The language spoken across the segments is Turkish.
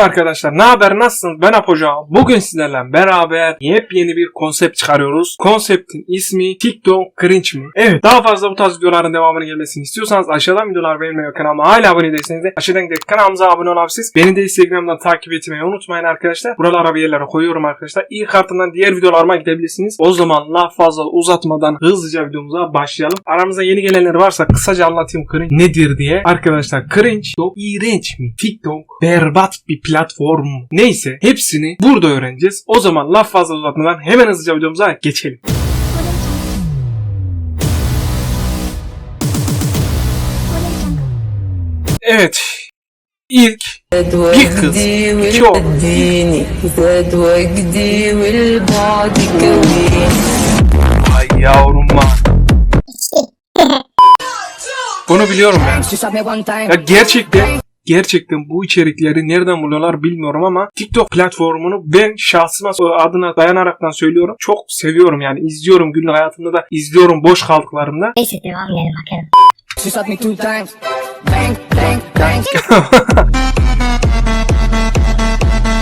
Merhaba arkadaşlar, ne haber, nasılsınız? Ben Apoca. Bugün sizlerle beraber yepyeni bir konsept çıkarıyoruz. Konseptin ismi TikTok Cringe mi? Evet, daha fazla bu tarz videoların devamını gelmesini istiyorsanız aşağıdan videolar beğenmeyi ve kanalıma hala abone değilseniz de aşağıdan gidip kanalımıza abone olabilirsiniz. Beni de Instagram'dan takip etmeyi unutmayın arkadaşlar. Buralara bir yerlere koyuyorum arkadaşlar. İlk ardından diğer videolarıma gidebilirsiniz. O zaman laf fazla uzatmadan hızlıca videomuza başlayalım. Aramızda yeni gelenler varsa kısaca anlatayım cringe nedir diye. Arkadaşlar cringe çok iğrenç mi? TikTok berbat bir platform neyse hepsini burada öğreneceğiz. O zaman laf fazla uzatmadan hemen hızlıca videomuza geçelim. Evet. İlk bir kız, iki oğul. Ay yavrum lan. Bunu biliyorum ben. Ya gerçekten gerçekten bu içerikleri nereden buluyorlar bilmiyorum ama TikTok platformunu ben şahsıma adına dayanaraktan söylüyorum. Çok seviyorum yani izliyorum günlük hayatımda da izliyorum boş kaldıklarımda. Neyse devam edelim bakalım. She shot me two times Bang bang bang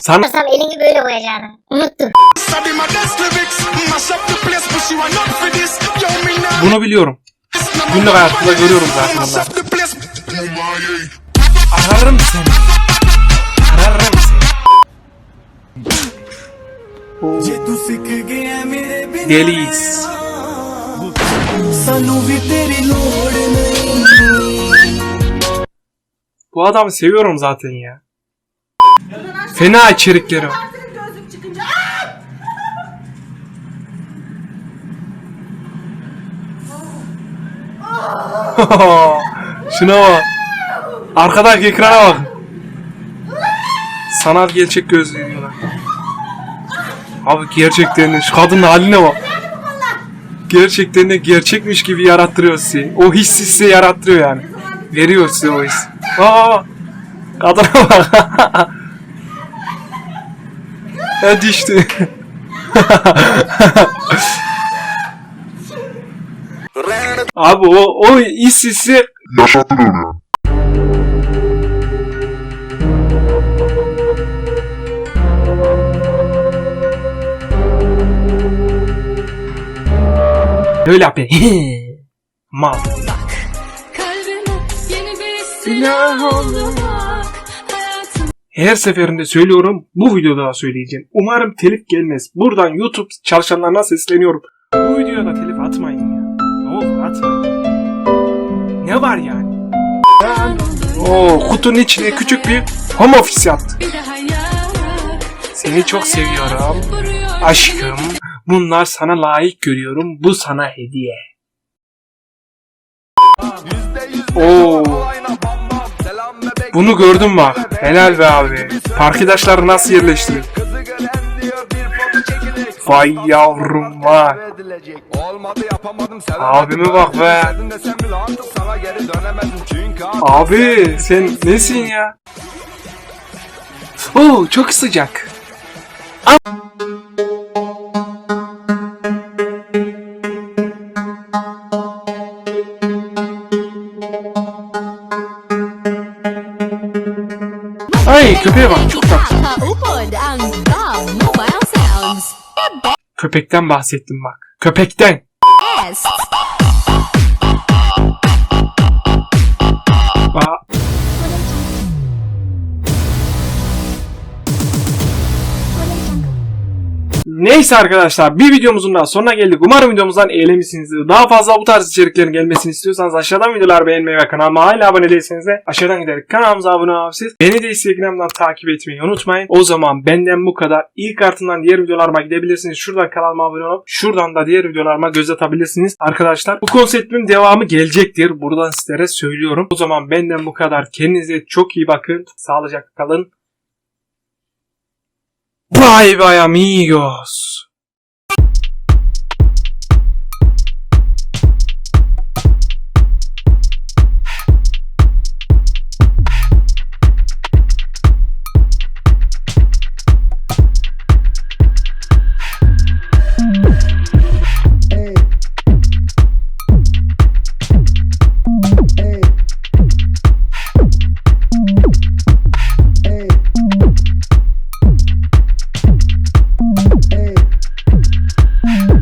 Sana Sanırsam elini böyle koyacağını. Unuttum. Bunu biliyorum. Günlük hayatımda görüyorum zaten Kırarım seni. Kırarım seni. Deliyiz. Bu adamı seviyorum zaten ya. Fena içerikleri var. Şuna bak. Arkadaki ekrana bak. Sanat gerçek gözlüğü diyorlar. Abi gerçekten şu kadının haline bak. Gerçekten de gerçekmiş gibi yarattırıyor sizi. O hissi size yarattırıyor yani. Veriyor size o his. Aa, kadına bak. ya düştü. Abi o, o his hissi Öyle yapıyor. Mal. Kalbime yeni bir silah olmak Hayatım Her seferinde söylüyorum, bu videoda da söyleyeceğim. Umarım telif gelmez. Buradan YouTube çalışanlarına sesleniyorum. Bu videoda telif atmayın ya. Ne olur atmayın. Ne var yani? Oo, kutunun içine küçük bir home office daha yak Seni çok seviyorum. Aşkım, bunlar sana layık görüyorum. Bu sana hediye. Oo. Bunu gördüm bak. Helal be abi. Parkidaşları nasıl yerleştirir? Vay yavrum sen Abime bak be. Abi sen nesin ya? Oo çok sıcak. Ay köpeğe bak çok tatlı. Köpekten bahsettim bak. Köpekten. S Neyse arkadaşlar bir videomuzun daha sonuna geldik. Umarım videomuzdan eğlenmişsinizdir. Daha fazla bu tarz içeriklerin gelmesini istiyorsanız aşağıdan videolar beğenmeyi ve kanalıma hala abone değilseniz de aşağıdan giderek kanalımıza abone olabilirsiniz. Beni de Instagram'dan takip etmeyi unutmayın. O zaman benden bu kadar. İlk ardından diğer videolarıma gidebilirsiniz. Şuradan kanalıma abone olup şuradan da diğer videolarıma göz atabilirsiniz. Arkadaşlar bu konseptin devamı gelecektir. Buradan sizlere söylüyorum. O zaman benden bu kadar. Kendinize çok iyi bakın. Sağlıcakla kalın. Bye bye amigos. Mm-hmm.